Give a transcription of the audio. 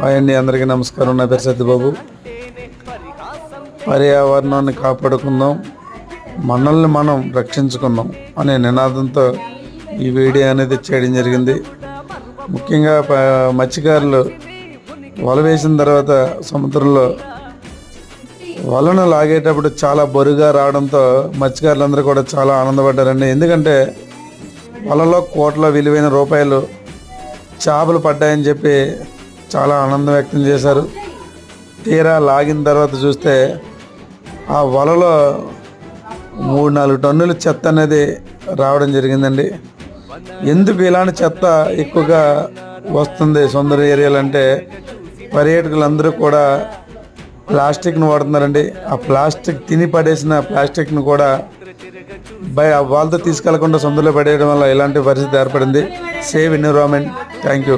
Hi అండి అందరికీ నమస్కారం. నా పేరు సత్యబాబు. పర్యావరణాన్ని కాపాడుకుందాం మనల్ని మనం రక్షించుకుందాం అనే నినాదంతో ఈ వీడియో అనేది చేయడం జరిగింది. ముఖ్యంగా మత్స్యకారులు వల వేసిన తర్వాత సముద్రంలో వలను లాగేటప్పుడు చాలా బరుగా రావడంతో మత్స్యకారులందరూ కూడా చాలా ఆనందపడ్డారండి. ఎందుకంటే వలలో కోట్ల విలువైన రూపాయలు చేపలు పడ్డాయని చెప్పి చాలా ఆనందం వ్యక్తం చేశారు. తీరా లాగిన తర్వాత చూస్తే ఆ వలలో మూడు నాలుగు టన్నుల చెత్త అనేది రావడం జరిగిందండి. ఎందుకు ఇలాంటి చెత్త ఎక్కువగా వస్తుంది సుందర ఏరియాలు అంటే పర్యాటకులందరూ కూడా ప్లాస్టిక్ను వాడుతున్నారండి. ఆ ప్లాస్టిక్ తిని పడేసిన ప్లాస్టిక్ను కూడా బయ వాళ్ళతో తీసుకెళ్ళకుండా సొంతలో పడేయడం వల్ల ఇలాంటి పరిస్థితి ఏర్పడింది. Save environment. Thank you